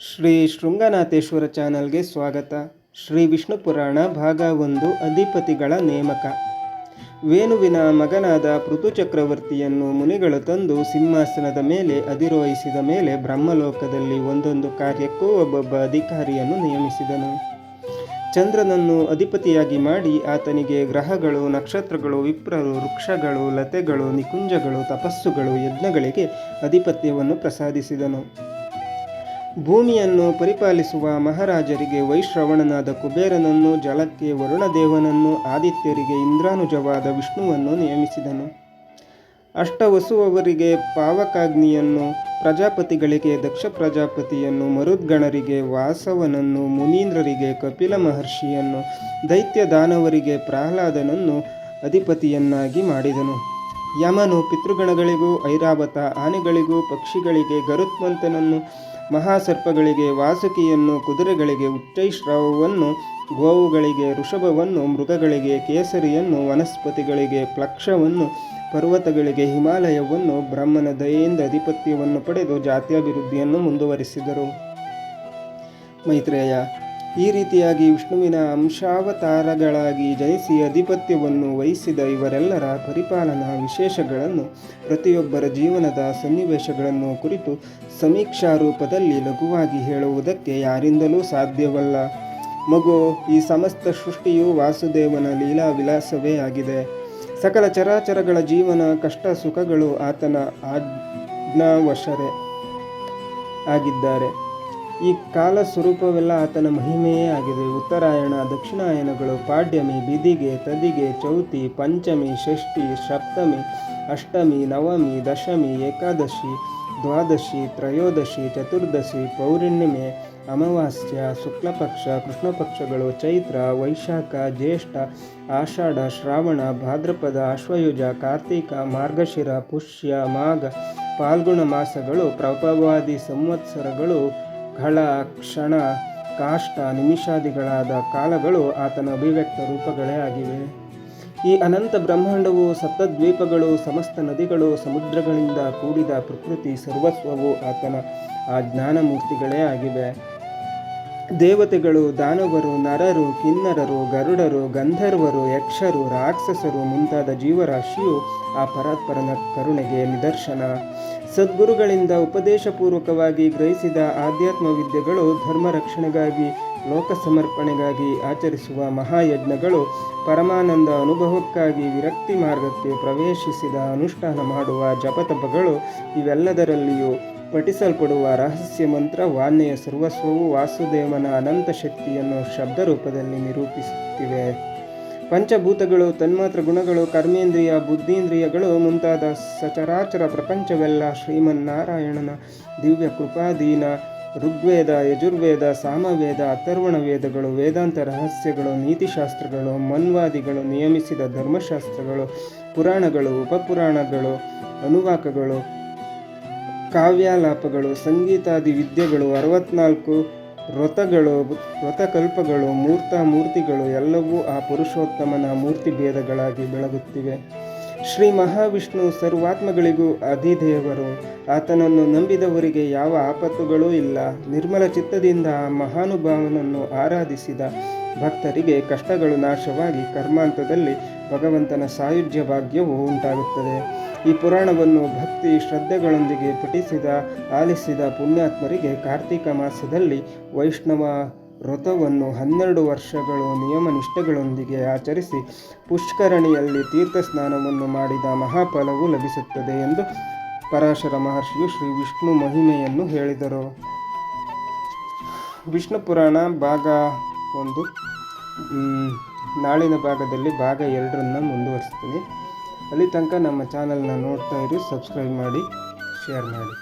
ಶ್ರೀ ಶೃಂಗನಾಥೇಶ್ವರ ಚಾನಲ್ಗೆ ಸ್ವಾಗತ. ಶ್ರೀ ವಿಷ್ಣು ಪುರಾಣ ಭಾಗ ಒಂದು, ಅಧಿಪತಿಗಳ ನೇಮಕ. ವೇಣುವಿನ ಮಗನಾದ ಪೃಥು ಚಕ್ರವರ್ತಿಯನ್ನು ಮುನಿಗಳು ತಂದು ಸಿಂಹಾಸನದ ಮೇಲೆ ಅಧಿರೋಹಿಸಿದ ಮೇಲೆ ಬ್ರಹ್ಮಲೋಕದಲ್ಲಿ ಒಂದೊಂದು ಕಾರ್ಯಕ್ಕೂ ಒಬ್ಬೊಬ್ಬ ಅಧಿಕಾರಿಯನ್ನು ನೇಮಿಸಿದನು. ಚಂದ್ರನನ್ನು ಅಧಿಪತಿಯಾಗಿ ಮಾಡಿ ಆತನಿಗೆ ಗ್ರಹಗಳು, ನಕ್ಷತ್ರಗಳು, ವಿಪ್ರರು, ವೃಕ್ಷಗಳು, ಲತೆಗಳು, ನಿಕುಂಜಗಳು, ತಪಸ್ಸುಗಳು, ಯಜ್ಞಗಳಿಗೆ ಅಧಿಪತ್ಯವನ್ನು ಪ್ರಸಾದಿಸಿದನು. ಭೂಮಿಯನ್ನು ಪರಿಪಾಲಿಸುವ ಮಹಾರಾಜರಿಗೆ ವೈಶ್ರವಣನಾದ ಕುಬೇರನನ್ನು, ಜಲಕ್ಕೆ ವರುಣದೇವನನ್ನು, ಆದಿತ್ಯರಿಗೆ ಇಂದ್ರಾನುಜವಾದ ವಿಷ್ಣುವನ್ನು ನಿಯಮಿಸಿದನು ಅಷ್ಟವಸುವವರಿಗೆ ಪಾವಕಾಗ್ನಿಯನ್ನು, ಪ್ರಜಾಪತಿಗಳಿಗೆ ದಕ್ಷ ಪ್ರಜಾಪತಿಯನ್ನು ಮರುದ್ಗಣರಿಗೆ ವಾಸವನನ್ನು, ಮುನೀಂದ್ರರಿಗೆ ಕಪಿಲ ಮಹರ್ಷಿಯನ್ನು ದೈತ್ಯ ದಾನವರಿಗೆ ಪ್ರಹ್ಲಾದನನ್ನು ಅಧಿಪತಿಯನ್ನಾಗಿ ಮಾಡಿದನು. ಯಮನು ಪಿತೃಗಣಗಳಿಗೂ, ಐರಾವತ ಆನೆಗಳಿಗೂ, ಪಕ್ಷಿಗಳಿಗೆ ಗರುತ್ಮಂತನನ್ನು ಮಹಾಸರ್ಪಗಳಿಗೆ ವಾಸುಕಿಯನ್ನು, ಕುದುರೆಗಳಿಗೆ ಉಚ್ಚೈಶ್ರವವನ್ನು, ಗೋವುಗಳಿಗೆ ಋಷಭವನ್ನು, ಮೃಗಗಳಿಗೆ ಕೇಸರಿಯನ್ನು, ವನಸ್ಪತಿಗಳಿಗೆ ಪ್ಲಕ್ಷವನ್ನು, ಪರ್ವತಗಳಿಗೆ ಹಿಮಾಲಯವನ್ನು ಬ್ರಹ್ಮನ ದಯೆಯಿಂದ ಅಧಿಪತ್ಯವನ್ನು ಪಡೆದು ಜಾತ್ಯಾಭಿವೃದ್ಧಿಯನ್ನು ಮುಂದುವರಿಸಿದರು. ಮೈತ್ರೇಯ ಈ ರೀತಿಯಾಗಿ ವಿಷ್ಣುವಿನ ಅಂಶಾವತಾರಗಳಾಗಿ ಜನಿಸಿ ಅಧಿಪತ್ಯವನ್ನು ವಹಿಸಿದ ಇವರೆಲ್ಲರ ಪರಿಪಾಲನಾ ವಿಶೇಷಗಳನ್ನು ಪ್ರತಿಯೊಬ್ಬರ ಜೀವನದ ಸನ್ನಿವೇಶಗಳನ್ನು ಕುರಿತು ಸಮೀಕ್ಷಾ ರೂಪದಲ್ಲಿ ಲಘುವಾಗಿ ಹೇಳುವುದಕ್ಕೆ ಯಾರಿಂದಲೂ ಸಾಧ್ಯವಲ್ಲ. ಮಗು, ಈ ಸಮಸ್ತ ಸೃಷ್ಟಿಯು ವಾಸುದೇವನ ಲೀಲಾ ವಿಲಾಸವೇ ಆಗಿದೆ. ಸಕಲ ಚರಾಚರಗಳ ಜೀವನ, ಕಷ್ಟ ಸುಖಗಳು ಆತನ ಆಜ್ಞಾವಶರೇ ಆಗಿದ್ದಾರೆ. ಈ ಕಾಲ ಸ್ವರೂಪವೆಲ್ಲ ಆತನ ಮಹಿಮೆಯೇ ಆಗಿದೆ. ಉತ್ತರಾಯಣ, ದಕ್ಷಿಣಾಯನಗಳು, ಪಾಡ್ಯಮಿ, ಬಿದಿಗೆ, ತದಿಗೆ, ಚೌತಿ, ಪಂಚಮಿ, ಷಷ್ಠಿ, ಸಪ್ತಮಿ, ಅಷ್ಟಮಿ, ನವಮಿ, ದಶಮಿ, ಏಕಾದಶಿ, ದ್ವಾದಶಿ, ತ್ರಯೋದಶಿ, ಚತುರ್ದಶಿ, ಪೌರ್ಣಿಮೆ, ಅಮಾವಾಸ್ಯ, ಶುಕ್ಲಪಕ್ಷ, ಕೃಷ್ಣಪಕ್ಷಗಳು, ಚೈತ್ರ, ವೈಶಾಖ, ಜ್ಯೇಷ್ಠ, ಆಷಾಢ, ಶ್ರಾವಣ, ಭಾದ್ರಪದ, ಅಶ್ವಯುಜ, ಕಾರ್ತಿಕ, ಮಾರ್ಗಶಿರ, ಪುಷ್ಯ, ಮಾಘ ಫಾಲ್ಗುಣ ಮಾಸಗಳು, ಪ್ರಭವಾದಿ ಸಂವತ್ಸರಗಳು ಘಳ ಕ್ಷಣ, ಕಾಷ್ಟ, ನಿಮಿಷಾದಿಗಳಾದ ಕಾಲಗಳು ಆತನ ಅಭಿವ್ಯಕ್ತ ರೂಪಗಳೇ ಆಗಿವೆ. ಈ ಅನಂತ ಬ್ರಹ್ಮಾಂಡವು ಸಪ್ತದ್ವೀಪಗಳು, ಸಮಸ್ತ ನದಿಗಳು, ಸಮುದ್ರಗಳಿಂದ ಕೂಡಿದ ಪ್ರಕೃತಿ ಸರ್ವಸ್ವವು ಆತನ ಆ ಜ್ಞಾನಮೂರ್ತಿಗಳೇ ಆಗಿವೆ. ದೇವತೆಗಳು, ದಾನವರು, ನರರು, ಕಿನ್ನರರು, ಗರುಡರು, ಗಂಧರ್ವರು, ಯಕ್ಷರು, ರಾಕ್ಷಸರು ಮುಂತಾದ ಜೀವರಾಶಿಯು ಆ ಪರಾತ್ಪರನ ಕರುಣೆಗೆ ನಿದರ್ಶನ. ಸದ್ಗುರುಗಳಿಂದ ಉಪದೇಶಪೂರ್ವಕವಾಗಿ ಗ್ರಹಿಸಿದ ಆಧ್ಯಾತ್ಮ ವಿದ್ಯೆಗಳು ಧರ್ಮ ರಕ್ಷಣೆಗಾಗಿ ಲೋಕ ಸಮರ್ಪಣೆಗಾಗಿ ಆಚರಿಸುವ ಮಹಾಯಜ್ಞಗಳು ಪರಮಾನಂದ ಅನುಭವಕ್ಕಾಗಿ ವಿರಕ್ತಿ ಮಾರ್ಗಕ್ಕೆ ಪ್ರವೇಶಿಸಿದ ಅನುಷ್ಠಾನ ಮಾಡುವ ಜಪತಪಗಳು ಇವೆಲ್ಲದರಲ್ಲಿಯೂ ಪಠಿಸಲ್ಪಡುವ ರಹಸ್ಯ ಮಂತ್ರ ವಾನೆಯ ಸರ್ವಸ್ವವು ವಾಸುದೇವನ ಅನಂತ ಶಕ್ತಿಯನ್ನು ಶಬ್ದ ರೂಪದಲ್ಲಿ ನಿರೂಪಿಸುತ್ತಿವೆ. ಪಂಚಭೂತಗಳು, ತನ್ಮಾತ್ರ ಗುಣಗಳು, ಕರ್ಮೇಂದ್ರಿಯ, ಬುದ್ಧೀಂದ್ರಿಯಗಳು ಮುಂತಾದ ಸಚರಾಚರ ಪ್ರಪಂಚವೆಲ್ಲ ಶ್ರೀಮನ್ನಾರಾಯಣನ ದಿವ್ಯ ಕೃಪಾಧೀನ ಋಗ್ವೇದ, ಯಜುರ್ವೇದ, ಸಾಮವೇದ, ಅಥರ್ವಣ ವೇದಗಳು, ವೇದಾಂತ ರಹಸ್ಯಗಳು, ನೀತಿಶಾಸ್ತ್ರಗಳು, ಮನ್ವಾದಿಗಳು, ನಿಯಮಿಸಿದ ಧರ್ಮಶಾಸ್ತ್ರಗಳು, ಪುರಾಣಗಳು, ಉಪಪುರಾಣಗಳು, ಅನುವಾಕಗಳು ಕಾವ್ಯಾಲಾಪಗಳು, ಸಂಗೀತಾದಿ ವಿದ್ಯೆಗಳು, ಅರವತ್ನಾಲ್ಕು ವ್ರತಗಳು ವ್ರತಕಲ್ಪಗಳು ಮೂರ್ತ ಮೂರ್ತಿಗಳು ಎಲ್ಲವೂ ಆ ಪುರುಷೋತ್ತಮನ ಮೂರ್ತಿ ಭೇದಗಳಾಗಿ ಬೆಳಗುತ್ತಿವೆ. ಶ್ರೀ ಮಹಾವಿಷ್ಣು ಸರ್ವಾತ್ಮಗಳಿಗೂ ಅಧಿದೇವರು. ಆತನನ್ನು ನಂಬಿದವರಿಗೆ ಯಾವ ಆಪತ್ತುಗಳೂ ಇಲ್ಲ. ನಿರ್ಮಲ ಚಿತ್ತದಿಂದ ಆ ಮಹಾನುಭಾವನನ್ನು ಆರಾಧಿಸಿದ ಭಕ್ತರಿಗೆ ಕಷ್ಟಗಳು ನಾಶವಾಗಿ ಕರ್ಮಾಂತದಲ್ಲಿ ಭಗವಂತನ ಸಾಯುಜ್ಯ ಭಾಗ್ಯವು ಉಂಟಾಗುತ್ತದೆ. ಈ ಪುರಾಣವನ್ನು ಭಕ್ತಿ ಶ್ರದ್ಧೆಗಳೊಂದಿಗೆ ಪಠಿಸಿದ, ಆಲಿಸಿದ ಪುಣ್ಯಾತ್ಮರಿಗೆ ಕಾರ್ತಿಕ ಮಾಸದಲ್ಲಿ ವೈಷ್ಣವ ವ್ರತವನ್ನು ಹನ್ನೆರಡು ವರ್ಷಗಳು ನಿಯಮ ನಿಷ್ಠೆಗಳೊಂದಿಗೆ ಆಚರಿಸಿ ಪುಷ್ಕರಣಿಯಲ್ಲಿ ತೀರ್ಥ ಸ್ನಾನವನ್ನು ಮಾಡಿದ ಮಹಾಫಲವು ಲಭಿಸುತ್ತದೆ ಎಂದು ಪರಾಶರ ಮಹರ್ಷಿಯು ಶ್ರೀ ವಿಷ್ಣು ಮಹಿಮೆಯನ್ನು ಹೇಳಿದರು. ವಿಷ್ಣು ಪುರಾಣ ಭಾಗ ಒಂದು ನಾಳಿನ ಭಾಗದಲ್ಲಿ ಭಾಗ ಎರಡರನ್ನು ಮುಂದುವರಿಸ್ತೀನಿ ಅಲ್ಲಿ ತನಕ ನಮ್ಮ ಚಾನಲ್ನ ನೋಡ್ತಾ ಇರಿ ಸಬ್ಸ್ಕ್ರೈಬ್ ಮಾಡಿ ಶೇರ್ ಮಾಡಿ.